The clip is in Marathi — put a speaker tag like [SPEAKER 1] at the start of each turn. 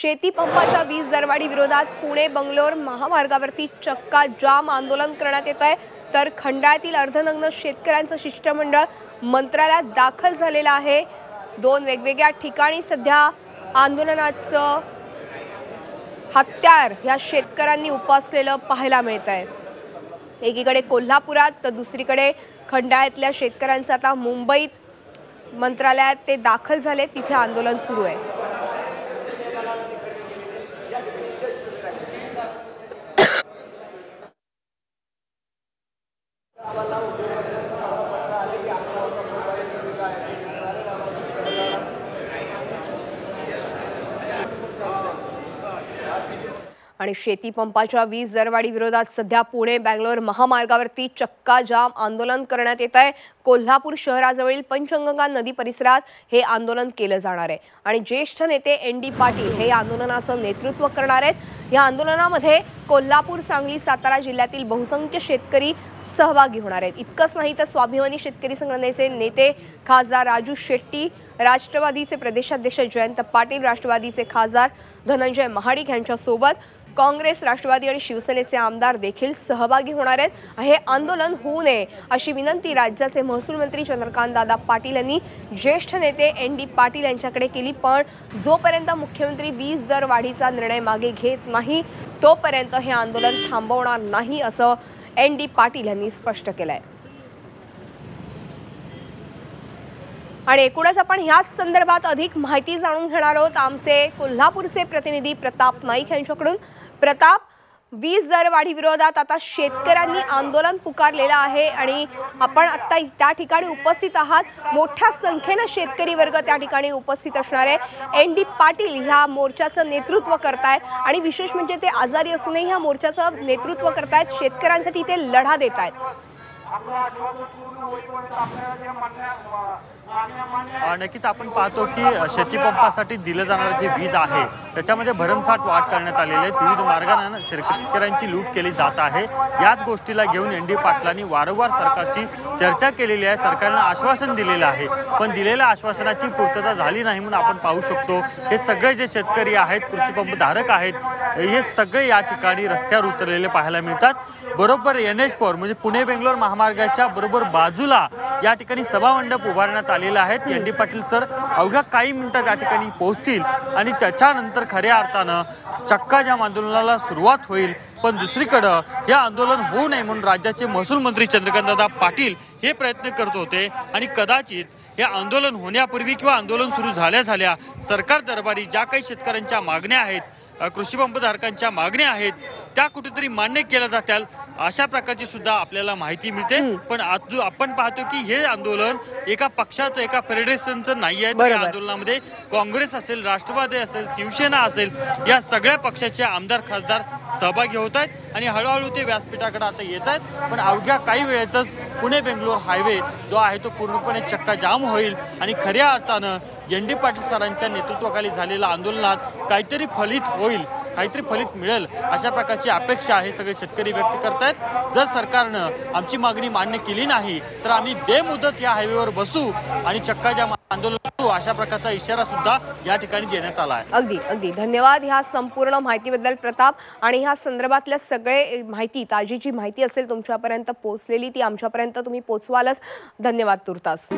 [SPEAKER 1] शेती वीज दरवाढी विरोधात पुणे बंगलोर महामार्गावरती चक्का जाम आंदोलन करण्यात येत आहे तर खंडाळ्यातील अर्धनग्न शेतकऱ्यांचं शिष्टमंडळ मंत्रालयात दाखल झालेलं आहे दोन वेगवेगळ्या ठिकाणी सध्या आंदोलनाचं हत्यार ह्या शेतकऱ्यांनी उपासलेलं पाहायला मिळत आहे एकीकडे कोल्हापुरात तर दुसरीकडे खंडाळ्यातल्या शेतकऱ्यांचं आता मुंबईत मंत्रालयात ते दाखल झाले तिथे आंदोलन सुरू आहे आणि शेती शेतीपंपाच्या वीज दरवाढी विरोधात सध्या पुणे बँगलोर महामार्गावरती चक्का जाम आंदोलन करण्यात येत आहे कोल्हापूर शहराजवळील पंचगंगा नदी परिसरात हे आंदोलन केलं जाणार आहे आणि ज्येष्ठ नेते एन डी पाटील हे आंदोलनाचं नेतृत्व करणार आहेत या आंदोलनामध्ये कोल्हापूर सांगली सातारा जिल्ह्यातील बहुसंख्य शेतकरी सहभागी होणार आहेत इतकंच नाही तर स्वाभिमानी शेतकरी संघटनेचे नेते खासदार राजू शेट्टी राष्ट्रवादीचे प्रदेशाध्यक्ष जयंत पाटील राष्ट्रवादीचे खासदार धनंजय महाडिक यांच्यासोबत काँग्रेस राष्ट्रवादी आणि शिवसेनेचे आमदार देखील सहभागी होणार आहेत हे आंदोलन होऊ नये अशी विनंती राज्याचे महसूल मंत्री चंद्रकांत दादा पाटील यांनी ज्येष्ठ नेते एन डी पाटील यांच्याकडे केली पण जोपर्यंत मुख्यमंत्री वीज दर वाढीचा निर्णय मागे घेत नाही तोपर्यंत हे आंदोलन थांबवणार नाही असं एन डी पाटील यांनी स्पष्ट केलं आहे आणि एकूणच आपण ह्याच संदर्भात अधिक माहिती जाणून घेणार आहोत आमचे कोल्हापूरचे प्रतिनिधी प्रताप नाईक यांच्याकडून प्रताप वीज दरवाढीविरोधात आता शेतकऱ्यांनी आंदोलन पुकारलेलं आहे आणि आपण आत्ता त्या ठिकाणी उपस्थित आहात मोठ्या संख्येनं शेतकरी वर्ग त्या ठिकाणी उपस्थित असणारे एन डी पाटील ह्या मोर्चाचं नेतृत्व करतायत आणि विशेष म्हणजे ते आजारी असूनही ह्या मोर्चाचं नेतृत्व करतायत शेतकऱ्यांसाठी ते लढा देत आहेत
[SPEAKER 2] नक्कीच आपण पाहतो की शेतीपंपासाठी दिलं जाणारं जे वीज आहे त्याच्यामध्ये भरमसाठ वाट करण्यात आलेली आहे विविध मार्गाने शेतकऱ्यांची लूट केली जात आहे याच गोष्टीला घेऊन एन डी पाटलांनी वारंवार सरकारशी चर्चा केलेली आहे सरकारनं आश्वासन दिलेलं आहे पण दिलेल्या आश्वासनाची पूर्तता झाली नाही म्हणून आपण पाहू शकतो हे सगळे जे शेतकरी आहेत कृषी पंप धारक आहेत हे सगळे या ठिकाणी रस्त्यावर उतरलेले पाहायला मिळतात बरोबर एन एच म्हणजे पुणे बेंगलोर महामार्ग महामार्गाच्या बरोबर बाजूला या ठिकाणी सभामंडप उभारण्यात आलेलं आहे एन डी पाटील सर अवघ्या काही मिनिटात या ठिकाणी पोहोचतील आणि त्याच्यानंतर खऱ्या अर्थानं चक्काजाम आंदोलनाला सुरुवात होईल पण दुसरीकडं हे आंदोलन होऊ नये म्हणून राज्याचे महसूल मंत्री चंद्रकांतदा पाटील हे प्रयत्न करत होते आणि कदाचित हे आंदोलन होण्यापूर्वी किंवा आंदोलन सुरू झाल्या झाल्या सरकार दरबारी ज्या काही शेतकऱ्यांच्या मागण्या आहेत पंपधारकांच्या मागण्या आहेत त्या कुठेतरी मान्य केल्या जातील अशा प्रकारची सुद्धा आपल्याला माहिती मिळते पण आज आपण पाहतो की हे आंदोलन एका पक्षाचं एका फेडरेशनचं नाही आहे या आंदोलनामध्ये काँग्रेस असेल राष्ट्रवादी असेल शिवसेना असेल या सगळ्या पक्षाचे आमदार खासदार सहभागी होत आहेत आणि हळूहळू ते व्यासपीठाकडे आता येत आहेत पण अवघ्या काही वेळेतच पुणे बेंगलोर हायवे जो आहे तो पूर्णपणे चक्का जाम होईल आणि खऱ्या अर्थानं एन डी पाटील सरांच्या नेतृत्वाखाली झालेल्या आंदोलनात काहीतरी फलित होईल काहीतरी फलित मिळेल अशा प्रकारची अपेक्षा हे सगळे शेतकरी व्यक्त करत आहेत जर सरकारनं आमची मागणी मान्य केली नाही तर आम्ही बेमुदत या हायवेवर बसू आणि चक्का जाम आंदोलन अशा प्रकारचा इशारा सुद्धा या ठिकाणी देण्यात आला आहे
[SPEAKER 1] अगदी अगदी धन्यवाद ह्या संपूर्ण माहितीबद्दल प्रताप आणि ह्या संदर्भातल्या सगळे माहिती ताजी जी माहिती असेल तुमच्यापर्यंत पोहोचलेली ती आमच्यापर्यंत तुम्ही पोचवालच धन्यवाद तुर्तास